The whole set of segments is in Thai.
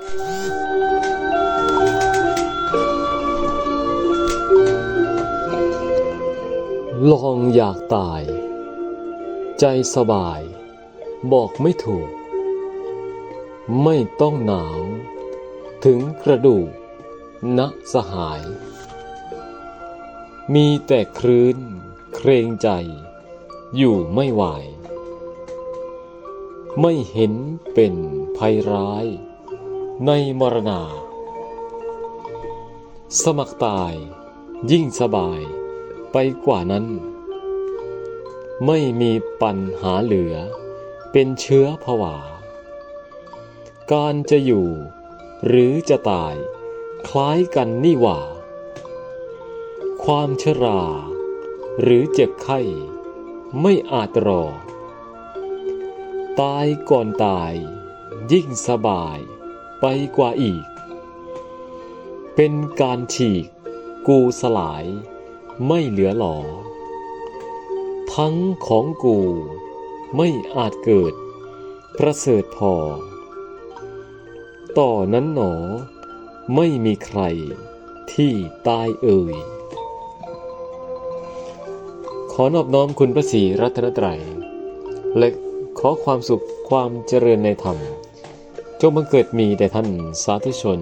ลองอยากตาย ใจสบาย บอกไม่ถูก ไม่ต้องหนาว ถึงกระดูกณสหาย มีแต่ครื้นเครงใจ อยู่ไม่ไหว ไม่เห็นเป็นภัยร้าย ในมรณา สมัครตาย ยิ่งสบาย ไปกว่านั้น ไม่มีปัญหาเหลือ เป็นเชื้อผวา การจะอยู่ หรือจะตาย คล้ายกันนี่หว่า ความชรา หรือเจ็บไข้ ไม่อาจรอ ตายก่อนตาย ยิ่งสบาย ไปกว่าอีก เป็นการฉีก กูสลาย ไม่เหลือหลอ ทั้งของกูไม่อาจเกิด ประเสริฐพอ ต่อนั้นหนอ ไม่มีใครที่ตายเอ่ย ขอนอบน้อมคุณพระศรีรัตนตรัยและขอความสุขความเจริญในธรรม จงบังเกิดมีแด่ท่านสาธุชน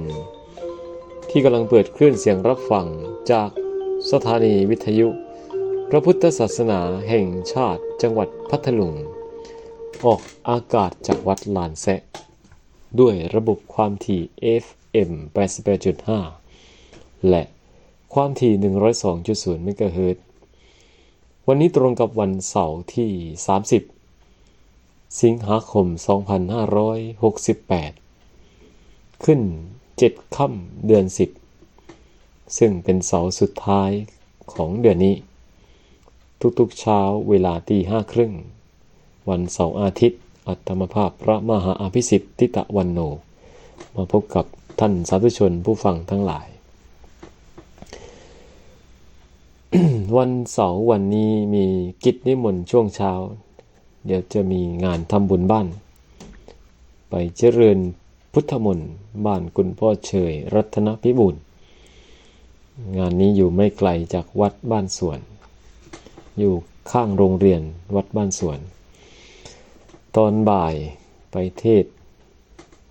ที่กำลังเปิดคลื่นเสียงรับฟังจากสถานีวิทยุ พระพุทธศาสนาแห่งชาติจังหวัดพัทลุง ออกอากาศจากวัดลานแซะ ด้วยระบบความถี่ FM 88.5 และความถี่ 102.0 เมกะเฮิรตซ์วันนี้ตรงกับวันเสาร์ที่ 30 สิงหาคม 2568 ขึ้น7ค่ำเดือน10ซึ่งเป็นเสาร์สุดท้ายของเดือนนี้ ทุกๆเช้าเวลาตีห้าครึ่ง วันเสาร์อาทิตย์ อัตมภาพพระมหาอภิสิทธิตะวันโน มาพบกับท่านสาธุชนผู้ฟังทั้งหลาย วันเสาร์วันนี้มีกิจนิมนต์ช่วงเช้า เดี๋ยวจะมีงานทำบุญบ้าน ไปเจริญพุทธมนต์บ้านคุณพ่อเฉยรัตนพิบูลงานนี้อยู่ไม่ไกลจากวัดบ้านสวน อยู่ข้างโรงเรียนวัดบ้านสวน ตอนบ่ายไปเทศ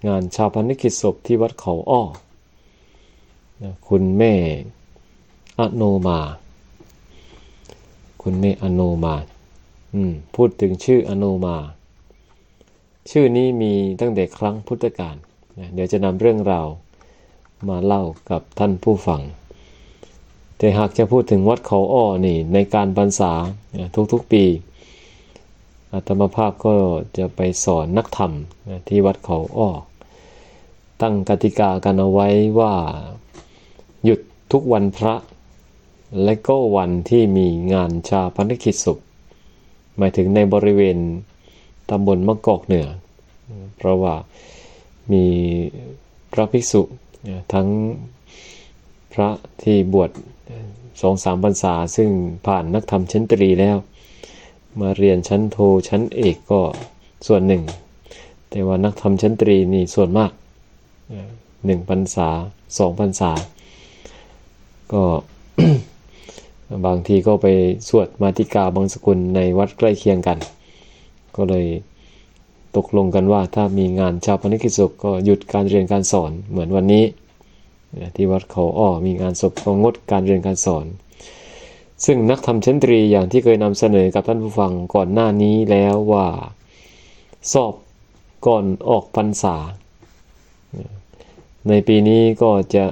งานชาปนกิจศพที่วัดเขาอ้อ คุณแม่อโนมา คุณแม่อโนมา อืม พูดถึงชื่ออโนมา ชื่อนี้มีตั้งแต่ครั้งพุทธกาลนะเดี๋ยวจะนำเรื่องราวมาเล่ากับท่านผู้ฟัง แต่หากจะพูดถึงวัดเขาอ้อนี่ในการพรรษาทุกๆปีอาตมาภาพก็จะไปสอนนักธรรมที่วัดเขาอ้อตั้งกติกากันเอาไว้ว่าหยุดทุกวันพระ และก็วันที่มีงานชาปนกิจศพ หมายถึงในบริเวณตำบลมะกอกเหนือ เพราะว่ามีพระภิกษุทั้งพระที่บวชสองสามพรรษา ซึ่งผ่านนักธรรมชั้นตรีแล้ว มาเรียนชั้นโทชั้นเอกก็ส่วนหนึ่ง แต่ว่านักธรรมชั้นตรีนี่ส่วนมากหนึ่งพรรษาสองพรรษา ก็ บางทีก็ไปสวดมาติกาบางสกุลในวัดใกล้เคียงกัน ก็เลยตกลงกันว่าถ้ามีงานชาปนกิจศพก็หยุดการเรียนการสอนเหมือนวันนี้ที่วัดเขาอ้อมีงานศพก็งดการเรียนการสอน ซึ่งนักธรรมชั้นตรีอย่างที่เคยนำเสนอกับท่านผู้ฟังก่อนหน้านี้แล้วว่า สอบก่อนออกพรรษา ในปีนี้ก็จะ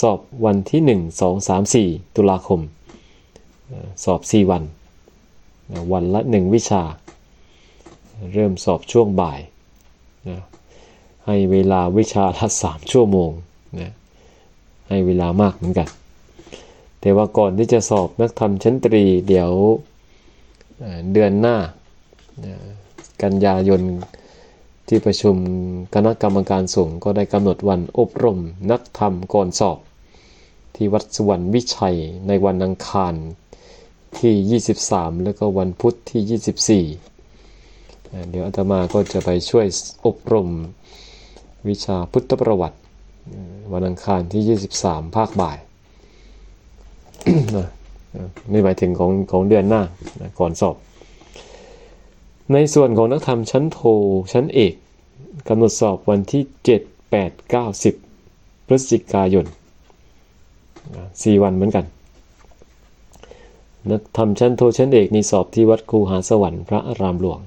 สอบวันที่ 1 2 3 4 ตุลาคม สอบ 4 วัน วันละ 1 วิชา เริ่มสอบช่วงบ่ายนะให้เวลาวิชาละ 3 ชั่วโมงนะให้เวลามากเหมือนกัน แต่ว่าก่อนที่จะสอบนักธรรมชั้นตรีเดี๋ยวเดือนหน้ากันยายนที่ประชุมคณะกรรมการสงฆ์ก็ได้กำหนดวันอบรมนักธรรมก่อนสอบ ที่วัดสวรรค์วิชัยในวันอังคาร ที่ 23 แล้วก็วันพุธที่ 24 เดี๋ยวอาตมาก็จะไปช่วยอบรมวิชาพุทธประวัติ วันอังคารที่ 23 ภาคบ่ายนี่หมายถึงของของเดือนหน้าก่อนสอบ ในส่วนของนักธรรมชั้นโทชั้นเอกกำหนดสอบวันที่ 7 8 9 10 พฤศจิกายนนะสี่วันเหมือนกัน นักธรรมชั้นโทชั้นเอกนี่สอบที่วัดครูหาสวรรค์พระอารามหลวง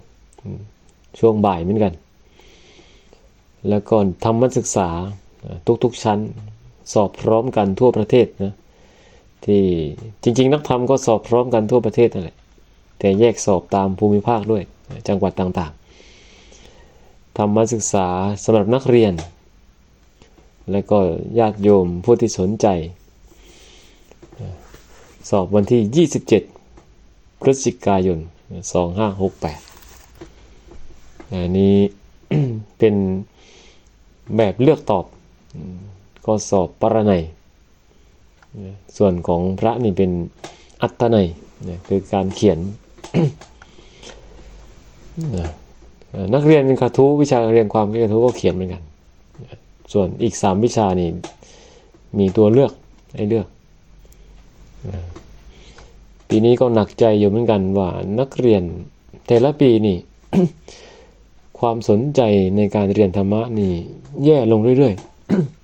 ช่วงบ่ายเหมือนกัน แล้วก็ธรรมศึกษาทุกๆชั้น สอบพร้อมกันทั่วประเทศนะที่จริง ๆ นักธรรมก็สอบพร้อมกันทั่วประเทศนั่นแหละแต่แยกสอบตามภูมิภาคด้วยจังหวัดต่างๆธรรมศึกษาสำหรับนักเรียน และก็ญาติโยมผู้ที่สนใจ สอบวันที่ 27 พฤศจิกายน 2568 อันนี้เป็นแบบเลือกตอบก็สอบปรนัย ส่วนของพระนี่เป็นอัตนัยคือการเขียน นักเรียนกระทู้วิชาเรียนความกระทู้ก็เขียนเหมือนกัน ส่วนอีกสามวิชานี่มีตัวเลือกให้เลือก ปีนี้ก็หนักใจอยู่เหมือนกันว่านักเรียนแต่ละปีนี่ ความสนใจในการเรียนธรรมะนี่ แย่ลงเรื่อย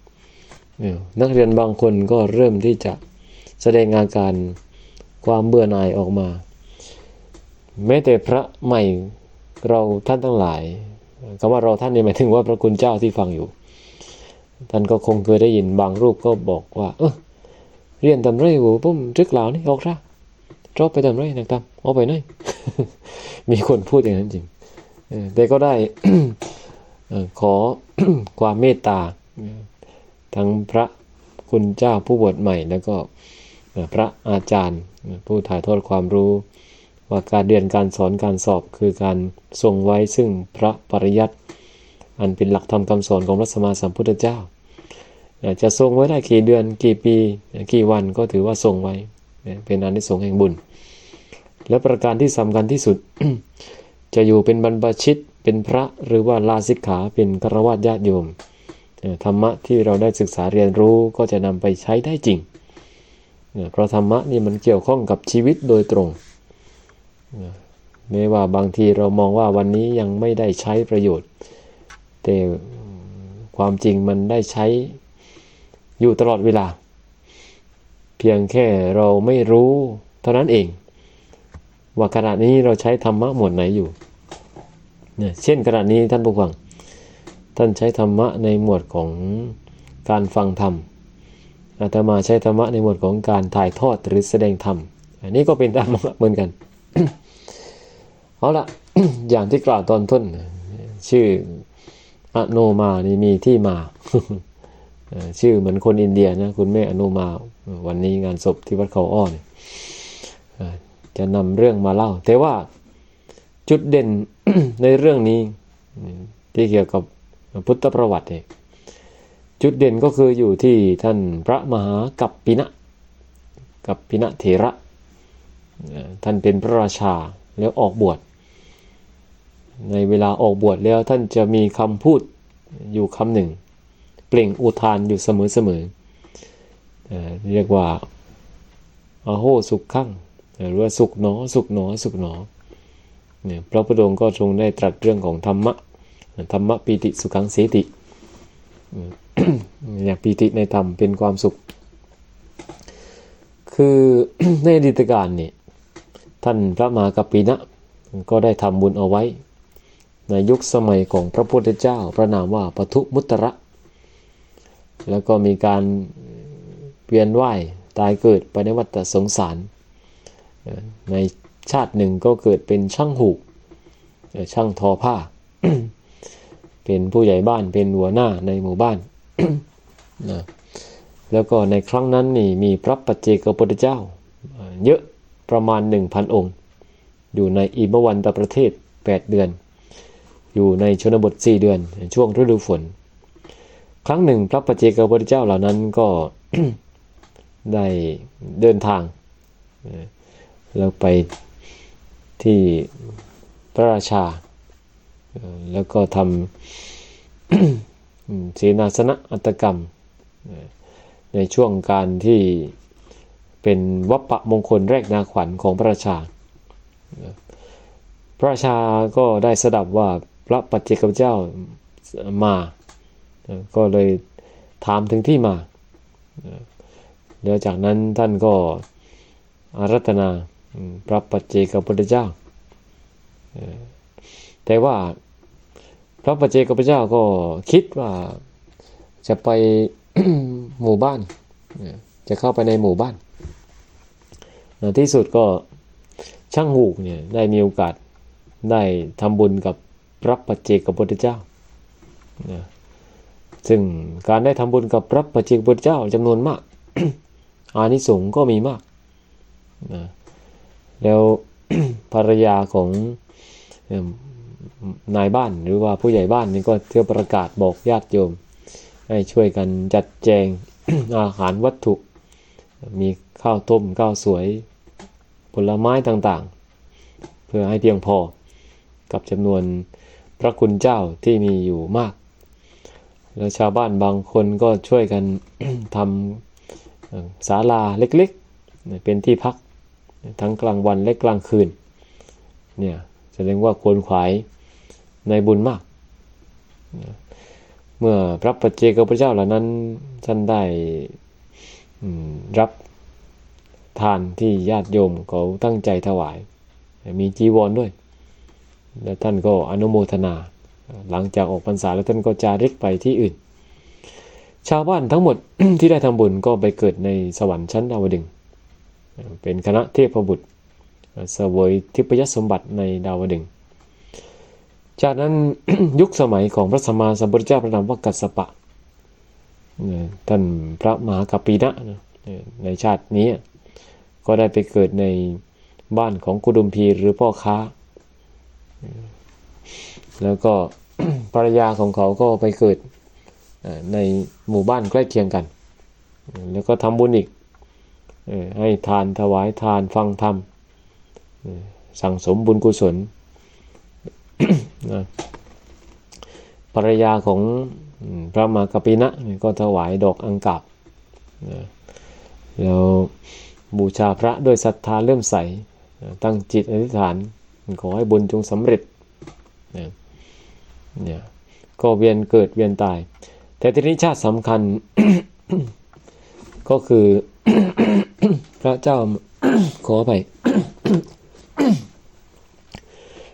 ๆนักเรียนบางคนก็เริ่มที่จะแสดงอาการความเบื่อหน่ายออกมา แม้แต่พระใหม่เราท่านทั้งหลายคำว่าเราท่านนี่หมายถึงว่าพระคุณเจ้าที่ฟังอยู่ ท่านก็คงเคยได้ยินบางรูปก็บอกว่า เออ เรียนทำไรหูปุ้มรึกเหล่านี่ออก ra ชอบไปทำไรนักทำเอาไปหน่อยมีคนพูดอย่างนั้นจริงแต่ก็ได้ขอความเมตตาทั้งพระคุณเจ้าผู้บวชใหม่ แล้วก็พระอาจารย์ ผู้ถ่ายทอดความรู้ ว่าการเรียนการสอนการสอบคือการทรงไว้ซึ่งพระปริยัติอันเป็นหลักธรรมคำสอนของพระสมมาสัมพุทธเจ้า จะทรงไว้ได้กี่เดือนกี่ปีกี่วันก็ถือว่าทรงไว้เป็นอนิสงส์แห่งบุญ และประการที่สำคัญที่สุด จะอยู่เป็นบรรพชิตเป็นพระหรือว่าลาสิกขาเป็นกราวาสญาติโยมธรรมะที่เราได้ศึกษาเรียนรู้ก็จะนำไปใช้ได้จริง เพราะธรรมะนี่มันเกี่ยวข้องกับชีวิตโดยตรงแม้ว่าบางทีเรามองว่าวันนี้ยังไม่ได้ใช้ประโยชน์ แต่ความจริงมันได้ใช้ อยู่ตลอดเวลา เพียงแค่เราไม่รู้เท่านั้นเอง ว่าขณะนี้เราใช้ธรรมะหมวดไหนอยู่เนี่ยเช่นขณะนี้ท่านผู้ฟัง ท่านใช้ธรรมะในหมวดของการฟังธรรมอาตมาใช้ธรรมะในหมวดของการถ่ายทอดหรือแสดงธรรม อันนี้ก็เป็นธรรมะเหมือนกัน เอาละอย่างที่กล่าวตอนต้น ชื่ออโนมานี่มีที่มา ชื่อเหมือนคนอินเดียนะคุณแม่อนุมาวันนี้งานศพที่วัดเขาอ้อนจะนำเรื่องมาเล่า แต่ว่าจุดเด่นในเรื่องนี้ที่เกี่ยวกับพุทธประวัติเนี่ยจุดเด่นก็คืออยู่ที่ท่านพระมหากัปปินะกัปปินะเถระ ท่านเป็นพระราชาแล้วออกบวช ในเวลาออกบวชแล้วท่านจะมีคำพูดอยู่คำหนึ่ง เปล่งอุทานอยู่เสมอๆเรียกว่าอาโหสุขขั้งหรือว่าสุขหนอสุขหนอสุขหนอเนี่ยพระพุทธองค์ก็ทรงได้ตรัสเรื่องของธรรมะธรรมะปีติสุขังเสติอย่ากปีติในธรรมเป็นความสุข คือในอดีตการเนี่ยท่านพระมหากัปปินะก็ได้ทำบุญเอาไว้ ในยุคสมัยของพระพุทธเจ้า พระนามว่าปทุมุตระ แล้วก็มีการเปลี่ยนว่ายตายเกิดไปในวัฏสงสาร ในชาติหนึ่งก็เกิดเป็นช่างหูก ช่างทอผ้า เป็นผู้ใหญ่บ้านเป็นหัวหน้าในหมู่บ้านนะแล้วก็ในครั้งนั้นนี่มีพระปัจเจกพุทธเจ้า เยอะประมาณหนึ่งพันองค์ อยู่ในอิมวันตประเทศ 8 เดือน อยู่ในชนบท 4 เดือน ช่วงฤดูฝน ครั้งหนึ่งพระปเจกพุทธเจ้าเหล่านั้นก็ได้เดินทางแล้วไปที่พระราชา แล้วก็ทำอืมเสนาสนะอัตกรรม ในช่วงการที่เป็นวัปปะมงคลแรกนาขวัญของพระราชา พระราชาก็ได้สดับว่าพระปัจเจกเจ้ามา ก็เลยถามถึงที่มาแล้วจากนั้นท่านก็อารัตนาพระปัจเจกพุทธเจ้า แต่ว่าพระปัจเจกพุทธเจ้าก็คิดว่าจะไปหมู่บ้าน จะเข้าไปในหมู่บ้าน ที่สุดก็ช่างหูกเนี่ยได้มีโอกาสได้ทำบุญกับพระปัจเจกพุทธเจ้า ซึ่งการได้ทำบุญกับพระปัจเจกพุทธเจ้าจำนวนมาก อานิสงส์ก็มีมากนะแล้วภรรยาของนายบ้านหรือว่าผู้ใหญ่บ้านนี่ก็เที่ยวประกาศบอกญาติโยม ให้ช่วยกันจัดแจงอาหารวัตถุ มีข้าวต้มข้าวสวย ผลไม้ต่างๆ เพื่อให้เพียงพอกับจำนวนพระคุณเจ้าที่มีอยู่มาก แล้วชาวบ้านบางคนก็ช่วยกันทำศาลาเล็กๆ เป็นที่พักทั้งกลางวันและกลางคืน เนี่ยแสดงว่าควรขวายในบุญมาก เมื่อพระปัจเจกพระเจ้าเหล่านั้นท่านได้รับทานที่ญาติโยมเขาตั้งใจถวาย มีจีวรด้วย แล้วท่านก็อนุโมทนา หลังจากออกพรรษาแล้วท่านก็จาริกไปที่อื่น ชาวบ้านทั้งหมดที่ได้ทำบุญก็ไปเกิดในสวรรค์ชั้นดาวดึง เป็นคณะเทพบุตรสวยทิพยสมบัติในดาวดึง จากนั้นยุคสมัยของพระสัมมาสัมพุทธเจ้าพระนามว่ากัสสปะท่านพระมหากัปปีนะในชาตินี้ก็ได้ไปเกิดในบ้านของกุดุมพีหรือพ่อค้า แล้วก็ ภรรยาของเขาก็ไปเกิดในหมู่บ้านใกล้เคียงกัน แล้วก็ทำบุญอีกให้ทานถวายทานฟังธรรมสั่งสมบุญกุศลภรรยาของพระมากปินะก็ถวายดอกอังกับแล้วบูชาพระด้วยศรัทธาเลื่อมใส ตั้งจิตอธิษฐาน ขอให้บุญจงสำเร็จ เนี่ยก็เวียนเกิดเวียนตาย แต่ทีนี้ชาติสำคัญ ก็คือ พระเจ้าขอไป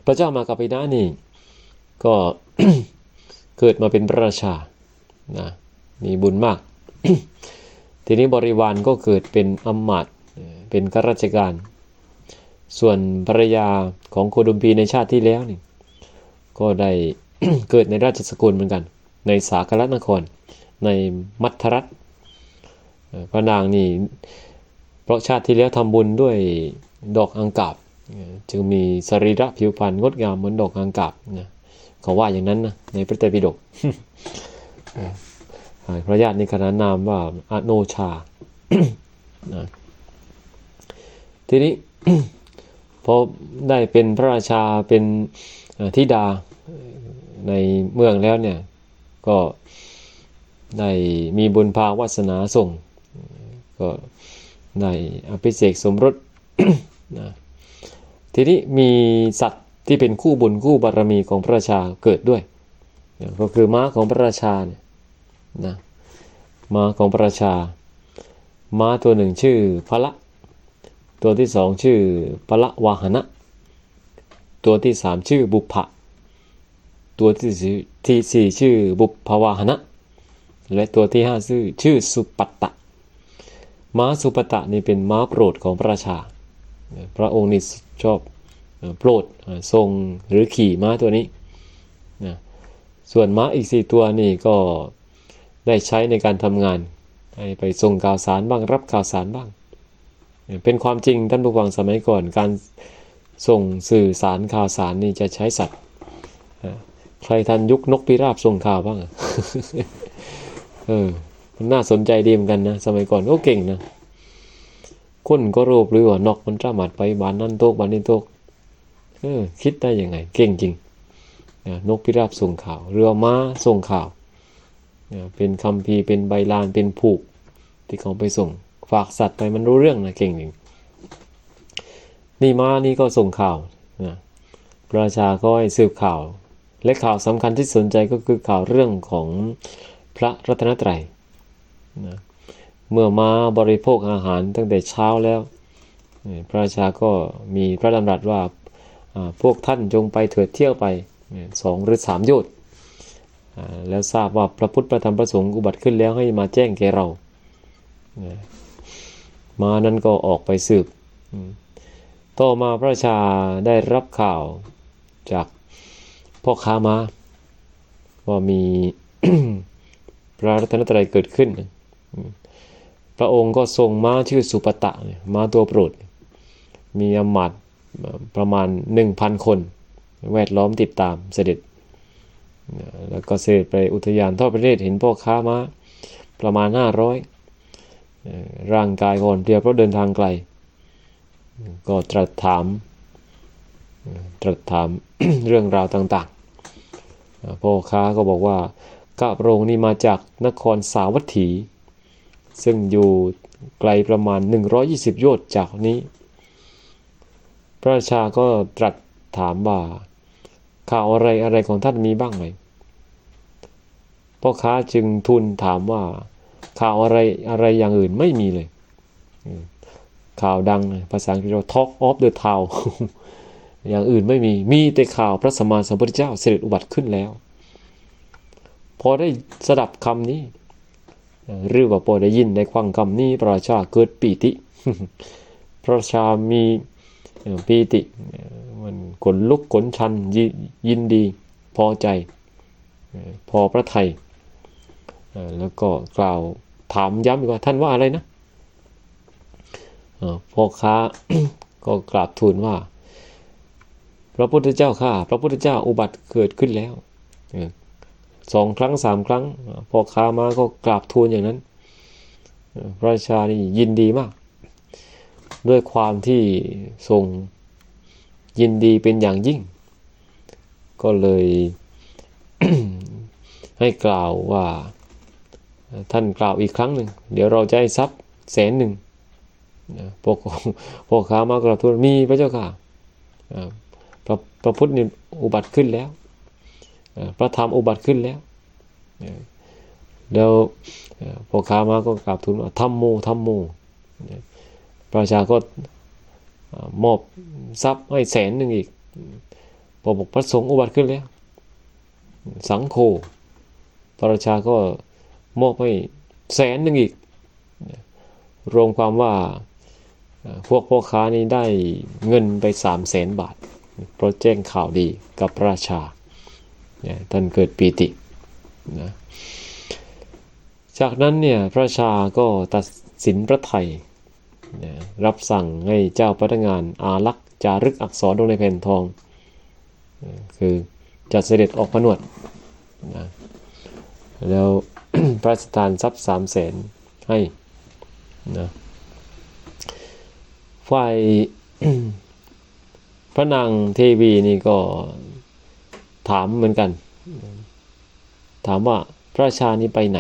พระเจ้ามากับไปน้านี่ ก็เกิดมาเป็นพระราชานะมีบุญมาก ทีนี้บริวารก็เกิดเป็นอมมาตเป็นข้าราชการ ส่วนภรรยาของโคดุมพีในชาติที่แล้วนี่ ก็ได้ เกิดในราชสกุลเหมือนกัน ในสากลนคร ในมัทรัตพระนางนี่เพราะชาติที่แล้วทำบุญด้วยดอกอังกาบจึงมีสรีระผิวพรรณงดงามเหมือนดอกอังกาบนะเขาว่าอย่างนั้นนะในพระไตรปิฎกพระญาติในขณะนามว่าอโนชานะทีนี้พอได้เป็นพระราชาเป็นธิดา ในเมืองแล้วเนี่ย ก็ได้มีบุญพาวาสนาส่ง ก็ได้อภิเษกสมรสนะทีนี้มีสัตว์ที่เป็นคู่บุญคู่บารมีของพระราชาเกิดด้วยก็คือม้าของพระราชาเนี่ยนะม้าของพระราชา ม้าตัวหนึ่งชื่อพระตัวที่สองชื่อพละวาหนะ ตัวที่สามชื่อบุพะ ตัวที่ที่สี่ชื่อบุพวาหนะ และตัวที่ห้าชื่อชื่อสุปัตตะ ม้าสุปัตตะนี่เป็นม้าโปรดของพระราชา พระองค์นี่ชอบโปรดทรงหรือขี่ม้าตัวนี้นะส่วนม้าอีกสี่ตัวนี่ก็ได้ใช้ในการทำงานให้ไปส่งข่าวสารบ้างรับข่าวสารบ้าง เป็นความจริงท่านผู้ฟังสมัยก่อนการส่งสื่อสารข่าวสารนี่จะใช้สัตว์ ใครทันยุคนกพิราบส่งข่าวบ้างเออ มันน่าสนใจดีเหมือนกันนะ สมัยก่อนก็เก่งนะคนก็รูปหรือว่านกมันสามารถไปบ้านนั่นโต๊ะบ้านนี้โต๊ะเออ คิดได้ยังไง เก่งจริงนกพิราบส่งข่าว เรือม้าส่งข่าว เป็นคำพีเป็นใบลานเป็นผูก ที่เขาไปส่ง ฝากสัตว์ไปมันรู้เรื่องนะเก่งหนึ่งนี่ม้านี่ก็ส่งข่าวนะประชาก็ให้สืบข่าว และข่าวสำคัญที่สนใจก็คือข่าวเรื่องของพระรัตนตรัยนะเมื่อมาบริโภคอาหารตั้งแต่เช้าแล้ว พระราชาก็มีพระดำรัสว่าพวกท่านจงไปเถิดเที่ยวไปสองหรือสามโยชน์แล้วทราบว่าพระพุทธประธรรมประสงค์อุบัติขึ้นแล้วให้มาแจ้งแก่เรา มานั้นก็ออกไปสืบ ต่อมาพระราชาได้รับข่าวจาก พ่อค้ามาว่ามีพระรัตนตรัยเกิดขึ้น พระองค์ก็ทรงม้าชื่อสุปตะม้าตัวโปรด มีอมาตย์ประมาณหนึ่งพันคน แวดล้อมติดตามเสด็จ แล้วก็เสด็จไปอุทยานทอดประเทศเห็นพ่อค้าม้าประมาณห้าร้อยร่างกายอ่อนเพลียเพราะเดินทางไกล ก็ตรัสถาม ตรัสถามเรื่องราวต่าง พ่อค้าก็บอกว่าก้าพระองค์นี้มาจากนครสาวัตถี ซึ่งอยู่ไกลประมาณ 120 โยชน์จากนี้ พระราชาก็ตรัสถามว่าข่าวอะไรอะไรของท่านมีบ้างไหมพ่อค้าจึงทูลถามว่า ข่าวอะไรอะไรอย่างอื่นไม่มีเลย ข่าวดังภาษาอังกฤษเรียกว่า Talk of the Town อย่างอื่นไม่มี มีแต่ข่าวพระสมมาสัมพุทธเจ้าเสด็จอุบัติขึ้นแล้ว พอได้สดับคำนี้ หรือว่าพอได้ยินในควางคำนี้ พระราชาเกิดปีติ พระราชามีปีติ มันขนลุกขนชันยินดีพอใจ พอพระไทย แล้วก็กล่าวถามย้ำอีกว่าท่านว่าอะไรนะพ่อค้าก็กราบทูลว่า พระพุทธเจ้าข้าพระพุทธเจ้าอุบัติเกิดขึ้นแล้วสองครั้งสามครั้ง พอค้ามาก็กราบทูลอย่างนั้น พระราชานี่ยินดีมาก ด้วยความที่ทรงยินดีเป็นอย่างยิ่ง ก็เลยให้กล่าวว่าท่านกล่าวอีกครั้งหนึ่ง เดี๋ยวเราจะให้ทรัพย์แสนหนึ่งพวกพวกข้ามากระทูลมีพระเจ้าค่ะ พระพระพุทธนี่อุบัติขึ้นแล้วพระธรรมอุบัติขึ้นแล้วเดี๋ยวพวกข้ามาก็กราบทูลว่าธรรมโมธรรมโมประชาก็มอบทรัพย์ให้แสนหนึ่งอีกพอบอกพระสงฆ์อุบัติขึ้นแล้ว สังโฆประชาก็มอบให้แสนหนึ่งอีก รวมความว่าพวกพ่อค้านี้ได้เงินไปสามแสนบาท เพราะแจ้งข่าวดีกับพระราชาท่านเกิดปีตินะจากนั้นเนี่ยพระราชาก็ตัดสินพระไทยนะรับสั่งให้เจ้าพนักงานอารักษ์จารึกอักษรลงในแผ่นทองคือจัดเสด็จออกผนวดนะแล้วพระราชทานทรัพย์สามแสนให้นะฝ่าย พระนางเทวีนี่ก็ถามเหมือนกัน ถามว่าพระชานี่ไปไหน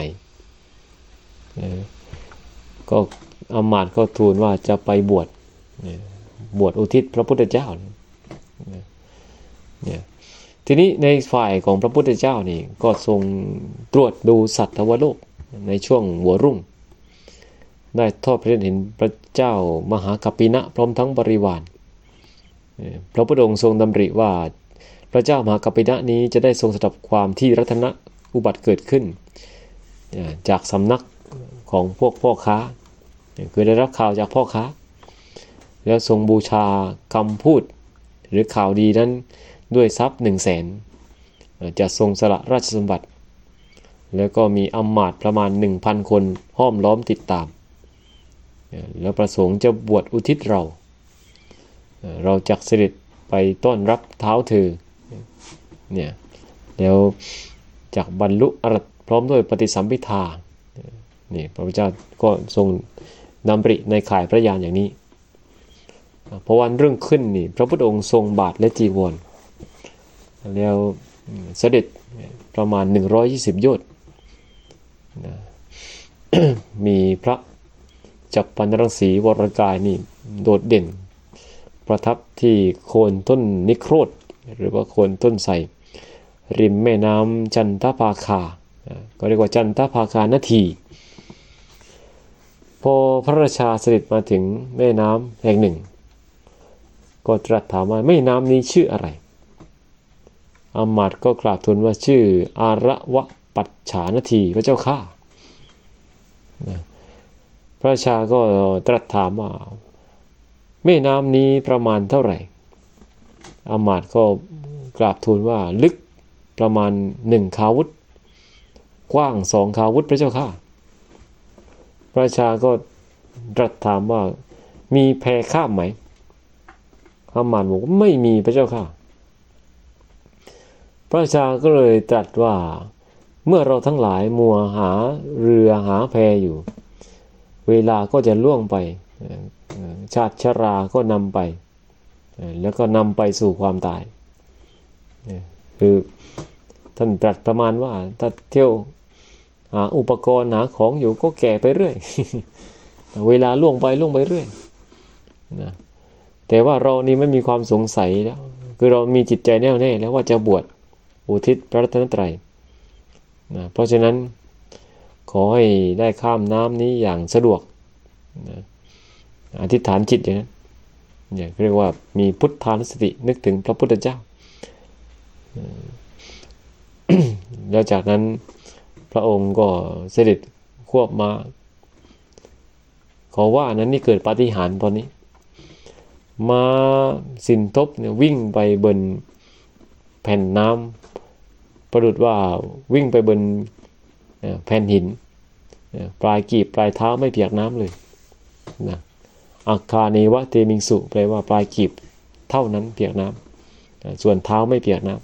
ก็อามาตย์ก็ทูลว่าจะไปบวชบวชอุทิศพระพุทธเจ้าเนี่ยทีนี้ในฝ่ายของพระพุทธเจ้านี่ก็ทรงตรวจดูสัตว์ทวโลกในช่วงหัวรุ่ง ได้ทอดพระเนตรเห็นพระเจ้ามหากัปปินะพร้อมทั้งบริวาร พระพุทธองค์ทรงดำริว่า พระเจ้ามหากัปินะนี้จะได้ทรงสดับความที่รัตนะอุบัติเกิดขึ้น จากสำนักของพวกพ่อค้าคือได้รับข่าวจากพ่อค้า แล้วทรงบูชาคำพูด หรือข่าวดีนั้นด้วยทรัพย์หนึ่งแสนจะทรงสละราชสมบัติ แล้วก็มีอำมาตย์ประมาณ 1,000 คนห้อมล้อมติดตาม แล้วประสงค์จะบวชอุทิศเรา เราจักเสด็จไปต้อนรับเท้าเธอเนี่ยแล้วจากบรรลุอรัตพร้อมด้วยปฏิสัมพิทานี่พระพุทธเจ้าก็ทรงนำปริในข่ายพระยานอย่างนี้พอวันเรื่องขึ้นนี่พระพุทธองค์ทรงบาทและจีวรแล้วเสด็จประมาณ 120 โยชน์นะมีพระจับปันรังสีวรกายนี่โดดเด่น ประทับที่โคนต้นนิโครธหรือว่าโคนต้นไทรริมแม่น้ำจันทภาคา ก็เรียกว่าจันทภาคานาที พอพระราชาเสด็จมาถึงแม่น้ำแห่งหนึ่ง ก็ตรัสถามว่าแม่น้ำนี้ชื่ออะไรอามาตย์ก็กราบทูลว่าชื่ออาระวะปัจฉานทีพระเจ้าข้าพระราชาก็ตรัสถามว่า แม่น้ำนี้ประมาณเท่าไหร่ อามาตย์ก็กราบทูลว่าลึกประมาณหนึ่งคาวุธ กว้างสองคาวุธพระเจ้าข้าพระชาก็ตรัสถามว่ามีแพข้ามไหม อามาตย์บอกว่าไม่มีพระเจ้าข้าพระชาก็เลยตรัสว่าเมื่อเราทั้งหลายมัวหาเรือหาแพอยู่ เวลาก็จะล่วงไป ชาติชราก็นำไป แล้วก็นำไปสู่ความตายเนี่ยคือท่านตรัสประมาณว่าถ้าเที่ยวหาอุปกรณ์หาของอยู่ก็แก่ไปเรื่อย เวลาล่วงไปล่วงไปเรื่อยนะแต่ว่าเรานี่ไม่มีความสงสัยแล้ว คือเรามีจิตใจแน่วแน่แล้วว่าจะบวชอุทิศพระรัตนตรัยนะเพราะฉะนั้นขอให้ได้ข้ามน้ำนี้อย่างสะดวกนะ อธิษฐานจิตอย่างนั้นเนี่ยเรียกว่ามีพุทธานุสตินึกถึงพระพุทธเจ้า แล้วจากนั้นพระองค์ก็เสด็จควบมา ขอว่านั้นนี่เกิดปาฏิหาริย์ตอนนี้ มาสินทบเนี่ยวิ่งไปบนแผ่นน้ำประดุดว่าวิ่งไปบนแผ่นหิน ปลายกีบปลายเท้าไม่เปียกน้ำเลยนะ อาคาเนวะเตมิงสุแปลว่าปลายกีบเท่านั้นเปียกน้ำอ่าส่วนเท้าไม่เปียกน้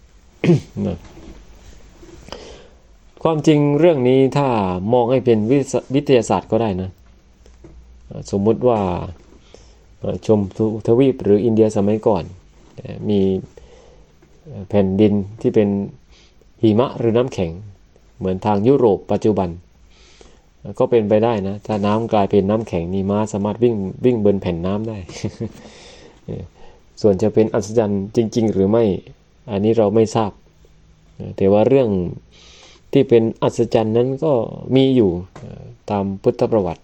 ำนะความจริงเรื่องนี้ถ้ามองให้เป็นวิทยาวิทยาศาสตร์ก็ได้นะ สมมุติว่าชมทวีปหรืออินเดียสมัยก่อน มีแผ่นดินที่เป็นหิมะหรือน้ำแข็ง เหมือนทางยุโรปปัจจุบัน ก็เป็นไปได้นะ ถ้าน้ำกลายเป็นน้ำแข็งนี่ม้าสามารถวิ่งวิ่งบนแผ่นน้ำได้ ส่วนจะเป็นอัศจรรย์จริง ๆ หรือไม่ อันนี้เราไม่ทราบ แต่ว่าเรื่องที่เป็นอัศจรรย์นั้นก็มีอยู่ตามพุทธประวัติ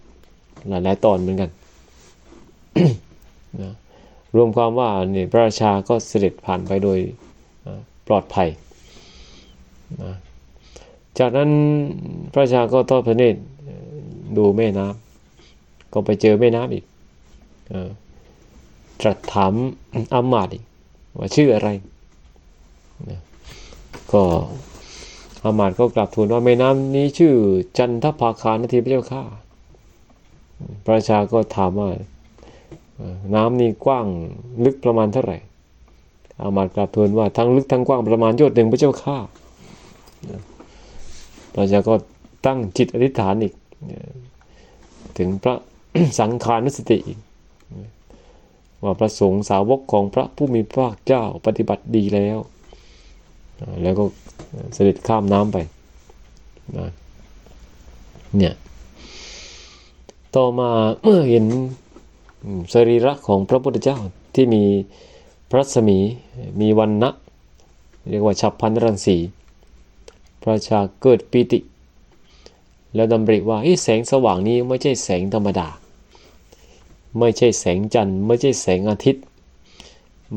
หลายๆตอนเหมือนกันนะรวมความว่าเนี่ยพระราชาก็เสด็จผ่านไปโดยปลอดภัยนะจากนั้นพระราชาก็ทอดพระเนตร ดูแม่น้ำก็ไปเจอแม่น้ำอีกอตรัสถามอามาตย์อีกว่าชื่ออะไรนะก็อามาตย์ก็กลับทูลว่าแม่น้ำนี้ชื่อจันทภาคานทีพระเจ้าข้าพระราชาก็ถามว่าน้ำนี่กว้างลึกประมาณเท่าไหร่ อามาตย์กราบทูลว่าทั้งลึกทั้งกว้างประมาณโยชน์หนึ่งพระเจ้าข้าพระเจ้าก็ตั้งจิตอธิษฐานอีก ถึงพระสังฆานุสติอีกว่าพระสงฆ์สาวกของพระผู้มีพระเจ้าปฏิบัติดีแล้ว แล้วก็เสด็จข้ามน้ำไปนะเนี่ยต่อมาเมื่อเห็นสรีระของพระพุทธเจ้าที่มีพระรัศมีมีวันนะเรียกว่าฉับพันรังสี พระชาเกิดปีติ แล้วดำริว่าเฮ้ยแสงสว่างนี้ไม่ใช่แสงธรรมดา ไม่ใช่แสงจันทร์ ไม่ใช่แสงอาทิตย์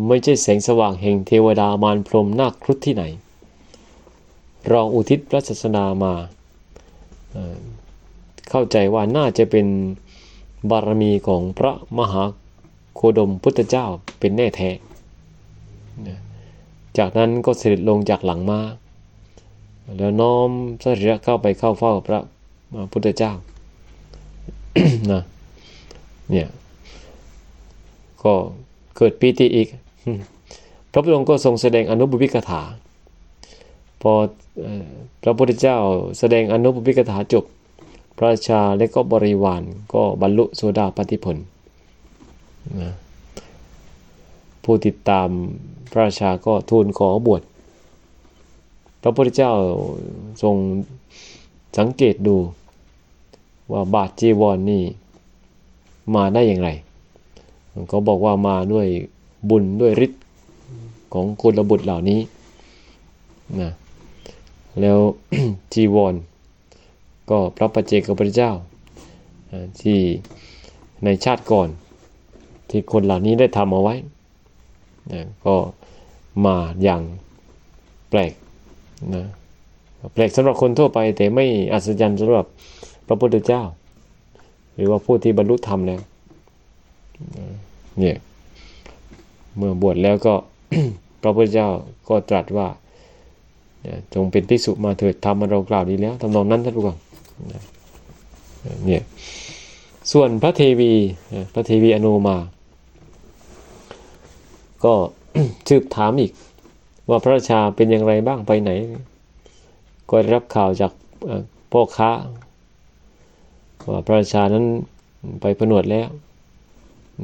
ไม่ใช่แสงสว่างแห่งเทวดามารพรมนาคครุฑที่ไหน เราอุทิศพระศาสนามาเเข้าใจว่าน่าจะเป็นบารมีของพระมหาโคดมพุทธเจ้าเป็นแน่แท้ จากนั้นก็เสด็จลงจากหลังมา้าแล้วน้อมสรีระเข้าไปเข้าเฝ้าพระ พุทธเจ้านะเนี่ยก็เกิดปีติอีก พระพุทธองค์ก็ทรงแสดงอนุบุพิกถา พอพระพุทธเจ้าแสดงอนุบุพิกถาจบ พระราชาและก็บริวารก็บรรลุโสดาปฏิผลนะผู้ติดตามพระราชาก็ทูลขอบวช พระพุทธเจ้าทรงสังเกตดู ว่าบาทจีวรนนี่มาได้อย่างไรเขาบอกว่ามาด้วยบุญด้วยฤทธิ์ของคุณระบุตรเหล่านี้นะแล้วจีวร ก็พระปัจเจกพระเจ้าอ่าที่ในชาติก่อน ที่คนเหล่านี้ได้ทำเอาไว้นะก็มาอย่างแปลกนะแปลกสำหรับคนทั่วไปแต่ไม่อัศจรรย์สำหรับ พระพุทธเจ้า หรือว่าผู้ที่บรรลุธรรมแล้วเนี่ยเมื่อบวชแล้วก็พระพุทธเจ้าก็ตรัสว่านะจงเป็นภิกษุมาเถิดธรรมอันเรากล่าวดีแล้วทำนองนั้นท่านผู้ฟังเนี่ยส่วนพระเทวีพระเทวีอนุมา ก็สืบถามอีก ว่าพระราชาเป็นอย่างไรบ้างไปไหน ก็ได้รับข่าวจากพ่อค้า ว่าพระราชานั้นไปผนวดแล้ว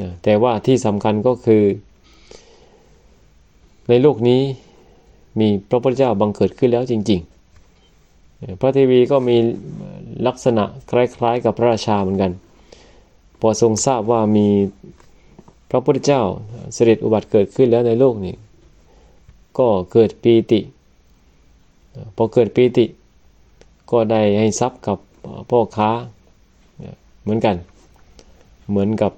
นะแต่ว่าที่สำคัญก็คือ ในโลกนี้มีพระพุทธเจ้าบังเกิดขึ้นแล้วจริง ๆ พระเทวีก็มีลักษณะคล้ายๆ กับพระราชาเหมือนกัน พอทรงทราบว่ามีพระพุทธเจ้าเสด็จอุบัติเกิดขึ้นแล้วในโลกนี้ ก็เกิดปีติ พอเกิดปีติ ก็ได้ให้ทรัพย์กับพ่อค้า เหมือนกัน เหมือนกับ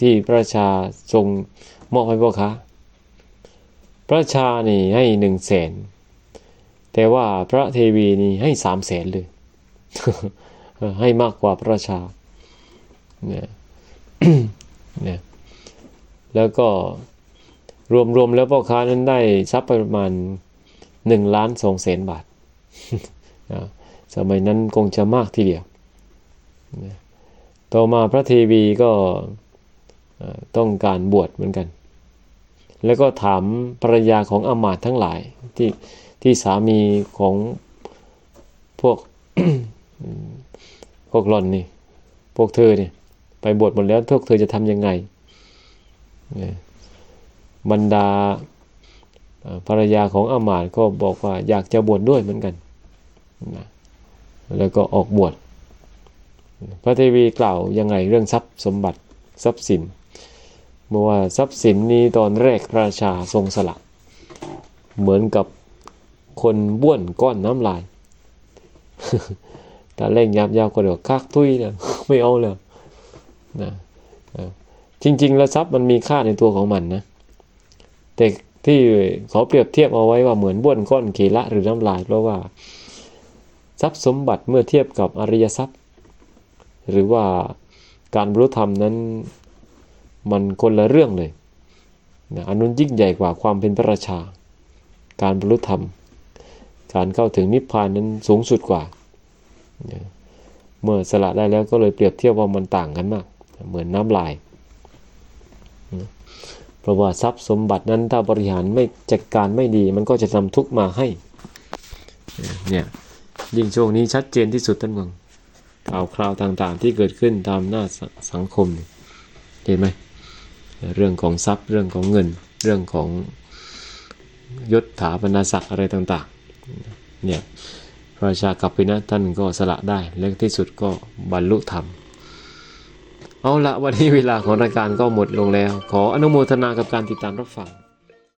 ที่พระราชาทรงมอบให้พ่อค้า พระราชานี่ให้หนึ่งแสน แต่ว่าพระเทวีนี่ให้สามแสนเลย ให้มากกว่าพระราชา เนี่ยเนี่ยแล้วก็รวมๆแล้วพ่อค้านั้นได้ทรัพย์ประมาณหนึ่งล้านสองแสนบาท สมัยนั้นคงจะมากทีเดียวนะ ต่อมาพระเทวีก็ต้องการบวชเหมือนกัน แล้วก็ถามภรรยาของอมาตทั้งหลายที่ที่สามีของพวกพวกหลอนนี่พวกเธอเนี่ยไปบวชหมดแล้วพวกเธอจะทำยังไงเนี่ยบรรดาภรรยาของอามาตก็บอกว่าอยากจะบวชดด้วยเหมือนกันนะแล้วก็ออกบวช พระเทวีกล่าวยังไงเรื่องทรัพย์สมบัติทรัพย์สินเมื่อว่าทรัพย์สินนี้ตอนแรกระราชาทรงสละ เหมือนกับคนบ้วนก้อนน้ำลายแต่เร่งยับยาวก็เดี๋ยวคักทุยนะไม่เอาเลยนะจริง ๆ แล้วทรัพย์มันมีค่าในตัวของมันนะ แต่ที่เขาเปรียบเทียบเอาไว้ว่าเหมือนบ้วนก้อนเกละหรือน้ำลาย เพราะว่า ทรัพย์สมบัติเมื่อเทียบกับอริยทรัพย์ หรือว่าการบรรลุธรรมนั้นมันคนละเรื่องเลยนะอันนู้นยิ่งใหญ่กว่าความเป็นพระราชา การบรรลุธรรม การเข้าถึงนิพพานนั้นสูงสุดกว่านะเมื่อสละได้แล้วก็เลยเปรียบเทียบว่ามันต่างกันมาก เหมือนน้ำลายนะเพราะว่าทรัพย์สมบัตินั้นถ้าบริหารไม่จัดการไม่ดี มันก็จะนำทุกข์มาให้ เนี่ยยิ่งช่วงนี้ชัดเจนที่สุดท่านมึง ข่าวคราวต่างๆ ที่เกิดขึ้นตามหน้าสังคมเนี่ยเห็นไหมเรื่องของทรัพย์เรื่องของเงิน เรื่องของยศถาบรรดาศักดิ์อะไรต่างๆเนี่ยพระราชากัปปินะท่านก็สละได้และที่สุดก็บรรลุธรรม เอาละวันนี้เวลาของรายการก็หมดลงแล้ว ขออนุโมทนากับการติดตามรับฟัง